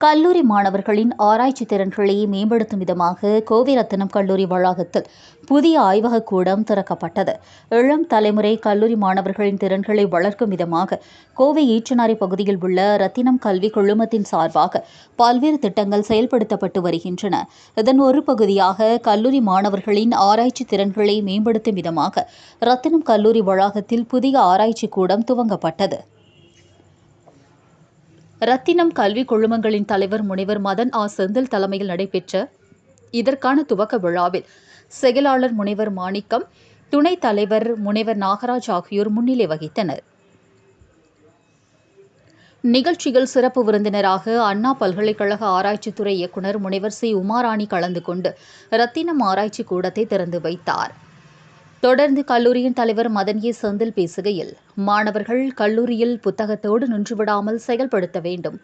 கல்லூரி மாணவர்களின் ஆராய்ச்சி திறன்களை மேம்படுத்தும் விதமாக கோவை ரத்தினம் கல்லூரி வளாகத்தில் புதிய ஆய்வகக் கூடம் திறக்கப்பட்டது. இளம் தலைமுறை கல்லூரி மாணவர்களின் திறன்களை வளர்க்கும் விதமாக கோவை ஈச்சனாரி பகுதியில் உள்ள ரத்தினம் கல்வி குழுமத்தின் சார்பாக பல்வேறு திட்டங்கள் செயல்படுத்தப்பட்டு வருகின்றன. இதன் ஒரு பகுதியாக கல்லூரி மாணவர்களின் ஆராய்ச்சி திறன்களை மேம்படுத்தும் விதமாக ரத்தினம் கல்லூரி வளாகத்தில் புதிய ஆராய்ச்சி கூடம் துவங்கப்பட்டது. ரத்தினம் கல்வி குழுமங்களின் தலைவர் முனைவர் மதன் ஆ. செந்தில் தலைமையில் நடைபெற்ற இதற்கான துவக்க விழாவில் செயலாளர் முனைவர் மாணிக்கம் துணைத் தலைவர் முனைவர் நாகராஜ் ஆகியோர் முன்னிலை வகித்தனர். நிகழ்ச்சியில் சிறப்பு விருந்தினராக அண்ணா பல்கலைக்கழக ஆராய்ச்சித்துறை இயக்குநர் முனைவர் சி. உமாராணி கலந்து கொண்டு ரத்தினம் ஆராய்ச்சி கூடத்தை திறந்து வைத்தார். தொடர்ந்து கல்லூரியின் தலைவர் மதன் ஏ செந்தில் பேசுகையில் மாணவர்கள் கல்லூரியில் புத்தகத்தோடு நின்றுவிடாமல் செயல்படுத்த வேண்டும்.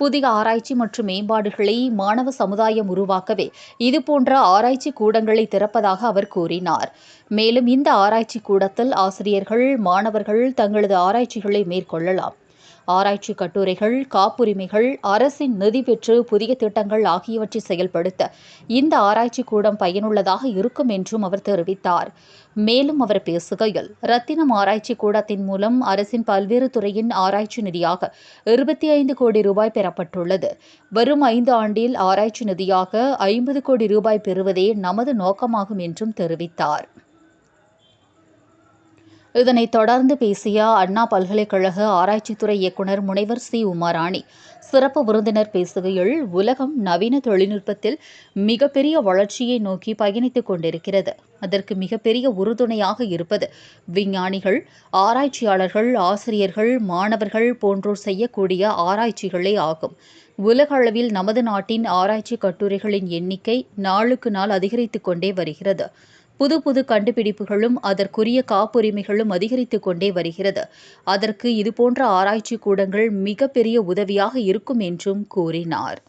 புதிய ஆராய்ச்சி மற்றும் மேம்பாடுகளை மாணவ சமுதாயம் உருவாக்கவே இதுபோன்ற ஆராய்ச்சி கூடங்களை திறப்பதாக அவர் கூறினார். மேலும் இந்த ஆராய்ச்சி கூடத்தில் ஆசிரியர்கள் மாணவர்கள் தங்களது ஆராய்ச்சிகளை மேற்கொள்ளலாம். ஆராய்ச்சி கட்டுரைகள் காப்புரிமைகள் அரசின் நிதி பெற்று புதிய திட்டங்கள் ஆகியவற்றை செயல்படுத்த இந்த ஆராய்ச்சி கூடம் பயனுள்ளதாக இருக்கும் என்றும் அவர் தெரிவித்தார். மேலும் அவர் பேசுகையில் ரத்தினம் ஆராய்ச்சி கூடத்தின் மூலம் அரசின் பல்வேறு துறையின் ஆராய்ச்சி நிதியாக இருபத்தி ஐந்து கோடி ரூபாய் பெறப்பட்டுள்ளது. வரும் ஐந்து ஆண்டில் ஆராய்ச்சி நிதியாக ஐம்பது கோடி ரூபாய் பெறுவதே நமது நோக்கமாகும் என்றும் தெரிவித்தார். இதனைத் தொடர்ந்து பேசிய அண்ணா பல்கலைக்கழக ஆராய்ச்சித்துறை இயக்குநர் முனைவர் சி. உமாராணி. சிறப்பு விருந்தினர் பேசுகையில் உலகம் நவீன தொழில்நுட்பத்தில் மிகப்பெரிய வளர்ச்சியை நோக்கி பயணித்துக் கொண்டிருக்கிறது. அதற்கு மிகப்பெரிய உறுதுணையாக இருப்பது விஞ்ஞானிகள் ஆராய்ச்சியாளர்கள் ஆசிரியர்கள் மாணவர்கள் போன்றோர் செய்யக்கூடிய ஆராய்ச்சிகளே ஆகும். உலக அளவில் நமது நாட்டின் ஆராய்ச்சி கட்டுரைகளின் எண்ணிக்கை நாளுக்கு நாள் அதிகரித்துக் கொண்டே வருகிறது. புது புது கண்டுபிடிப்புகளும் அதற்குரிய காப்புரிமைகளும் அதிகரித்துக் கொண்டே வருகிறது. அதற்கு இதுபோன்ற ஆராய்ச்சி கூடங்கள் மிகப்பெரிய உதவியாக இருக்கும் என்றும் கூறினார்.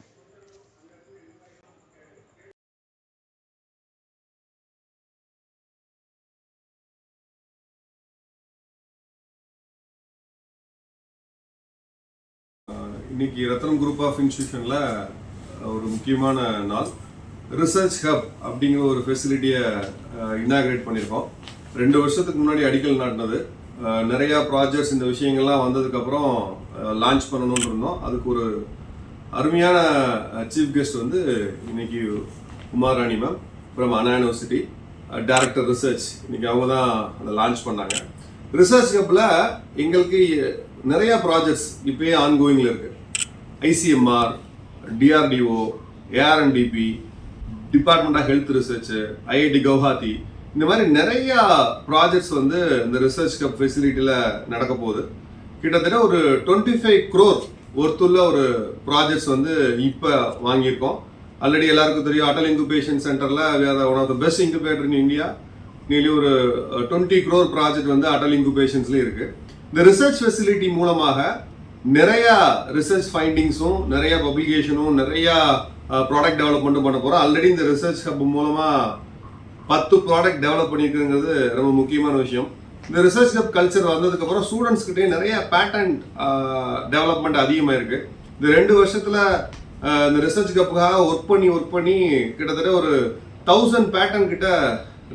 இன்னைக்கு ரத்னம் குரூப் ஆஃப் இன்ஸ்டியூஷனில் ஒரு முக்கியமான நாள். ரிசர்ச் ஹப் அப்படிங்கிற ஒரு ஃபெசிலிட்டியை இனாகிரேட் பண்ணியிருக்கோம் ரெண்டு வருஷத்துக்கு முன்னாடி அடிக்கல் நாட்டினது. நிறையா ப்ராஜெக்ட்ஸ் இந்த விஷயங்கள்லாம் வந்ததுக்கப்புறம் லான்ச் பண்ணணும்னு இருந்தோம். அதுக்கு ஒரு அருமையான சீஃப் கெஸ்ட் வந்து இன்னைக்கு Kumarani ma'am from Anna university director research இன்னைக்கு அவங்க தான் அதை லான்ச் பண்ணாங்க. ரிசர்ச் ஹப்பில் எங்களுக்கு நிறையா ப்ராஜெக்ட்ஸ் இப்போயே ஆன்கோயிங்கில் இருக்குது ICMR DRDO ARNDB department of health research IIT Guwahati இந்த மாதிரி நிறைய ப்ராஜெக்ட்ஸ் வந்து இந்த ரிசர்ச் கப் ஃபெசிலிட்டியில் நடக்க போகுது. கிட்டத்தட்ட ஒரு டுவெண்ட்டி ஃபைவ் க்ரோர் ஒருத்துள்ள ஒரு ப்ராஜெக்ட்ஸ் வந்து இப்போ வாங்கியிருக்கோம். ஆல்ரெடி எல்லாருக்கும் தெரியும் அடல் இன்குபேஷன் சென்டரில் வேறு one of the best incubator in India nearly ஒரு டுவெண்ட்டி க்ரோர் ப்ராஜெக்ட் வந்து அடல் இன்குபேஷன்ஸ்லேயும் இருக்குது இந்த ரிசர்ச் ஃபெசிலிட்டி மூலமாக நிறையா ரிசர்ச் ஃபைண்டிங்ஸும் நிறையா பப்ளிகேஷனும் நிறையா ப்ராடக்ட் டெவலப்மெண்ட்டும் பண்ண போகிறோம் ஆல்ரெடி இந்த ரிசர்ச் ஹப் மூலமாக பத்து ப்ராடக்ட் டெவலப் பண்ணியிருக்குங்கிறது ரொம்ப முக்கியமான விஷயம். இந்த ரிசர்ச் ஹப் கல்ச்சர் வந்ததுக்கப்புறம் ஸ்டூடெண்ட்ஸ்கிட்டே நிறைய பேட்டன்ட் டெவலப்மெண்ட் அதிகமாக இருக்குது இந்த ரெண்டு வருஷத்தில் இந்த ரிசர்ச் கப்புக்காக ஒர்க் பண்ணி ஒர்க் பண்ணி கிட்டத்தட்ட ஒரு தௌசண்ட் பேட்டன் கிட்ட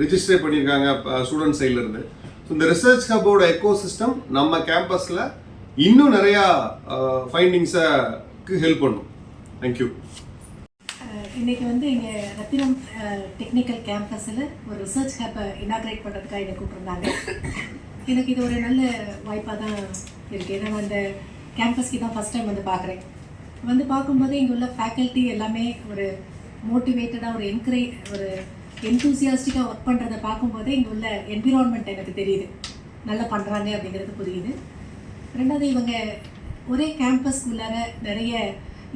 ரிஜிஸ்டர் பண்ணியிருக்காங்க ஸ்டூடெண்ட் சைட்லேருந்து ஸோ இந்த ரிசர்ச் ஹப்போட எக்கோ சிஸ்டம் நம்ம கேம்பஸில் இன்னும் நிறையா ஃபைண்டிங்ஸுக்கு ஹெல்ப் பண்ணும். தேங்க்யூ இன்னைக்கு வந்து இங்கே ரத்தினம் டெக்னிக்கல் கேம்பஸில் ஒரு ரிசர்ச் ஹேப்பை இனாக்ரேட் பண்ணுறதுக்காக என்னை கூப்பிட்ருந்தாங்க எனக்கு இது ஒரு நல்ல வாய்ப்பாக தான் இருக்குது ஏன்னா நான் இந்த கேம்பஸ்க்கு தான் ஃபஸ்ட் டைம் வந்து பார்க்குறேன். வந்து பார்க்கும்போது இங்கே உள்ள ஃபேக்கல்ட்டி எல்லாமே ஒரு மோட்டிவேட்டடாக ஒரு என்கரேஜ் ஒரு என்தூசியாஸ்டிக்காக ஒர்க் பண்ணுறதை பார்க்கும்போதே இங்கே உள்ள என்விரான்மெண்ட் எனக்கு தெரியுது. நல்லா பண்ணுறாங்க அப்படிங்கிறது புரியுது. ரெண்டாவது இவங்க ஒரே கேம்பஸ்க்குள்ளார நிறைய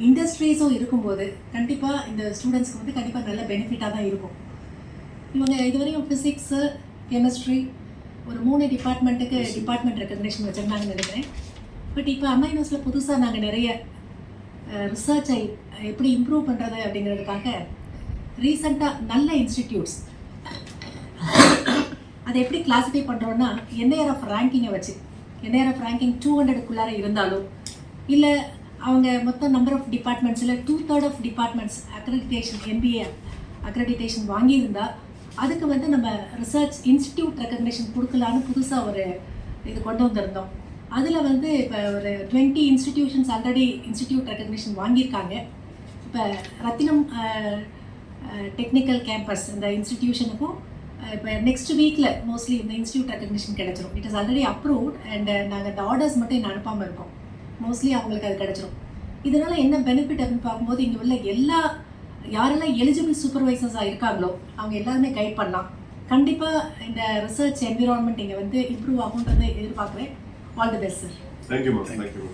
இண்டஸ்ட்ரீஸும் இருக்கும்போது கண்டிப்பாக இந்த ஸ்டூடெண்ட்ஸ்க்கு வந்து கண்டிப்பாக நல்ல பெனிஃபிட்டாக தான் இருக்கும். இவங்க இதுவரையும் ஃபிசிக்ஸு கெமிஸ்ட்ரி ஒரு மூணு டிபார்ட்மெண்ட்டுக்கு டிபார்ட்மெண்ட் ரெக்கக்னேஷன் வச்சுருந்தாங்கன்னு நினைக்கிறேன். பட் இப்போ அண்ணா யூனிவர்ஸில் புதுசாக நாங்கள் நிறைய ரிசர்ச்சை எப்படி இம்ப்ரூவ் பண்ணுறது அப்படிங்கிறதுக்காக ரீசண்டாக நல்ல இன்ஸ்டிடியூட்ஸ் அதை எப்படி கிளாஸிஃபை பண்ணுறோன்னா என்ஐஆர் ஆஃப் ரேங்கிங்கை வச்சு என்ஐஆர் ஆஃப் ரேங்கிங் டூ ஹண்ட்ரடுக்குள்ளார இருந்தாலும் இல்லை அவங்க மொத்தம் number of டிபார்ட்மெண்ட்ஸில் two third of departments accreditation MBA accreditation வாங்கியிருந்தா அதுக்கு வந்து நம்ம ரிசர்ச் இன்ஸ்டியூட் ரெக்கக்னேஷன் கொடுக்கலான்னு புதுசாக ஒரு இது கொண்டு வந்திருந்தோம். அதில் வந்து இப்போ ஒரு twenty institutions already institute recognition வாங்கியிருக்காங்க. இப்போ ரத்தினம் டெக்னிக்கல் கேம்பஸ் இந்த இன்ஸ்டிடியூஷனுக்கும் இப்போ நெக்ஸ்ட் வீக்கில் மோஸ்ட்லி இந்த இன்ஸ்டியூட் ரெக்கக்னிஷன் கிடைச்சிரும். It is already approved and நாங்கள் இந்த ஆர்டர்ஸ் மட்டும் இன்னும் அனுப்பாமல் இருக்கோம். மோஸ்ட்லி அவங்களுக்கு அது கிடைச்சிரும். இதனால் என்ன பெனிஃபிட் அப்படின்னு பார்க்கும்போது இங்கே உள்ள எல்லா யாரெல்லாம் எலிஜிபிள் சூப்பர்வைசர்ஸாக இருக்காங்களோ அவங்க எல்லாருமே கைட் பண்ணலாம். கண்டிப்பாக இந்த ரிசர்ச் என்விரான்மெண்ட் இங்கே வந்து இம்ப்ரூவ் ஆகுன்றதை எதிர்பார்க்குறேன். All the best sir thank you ma'am thank you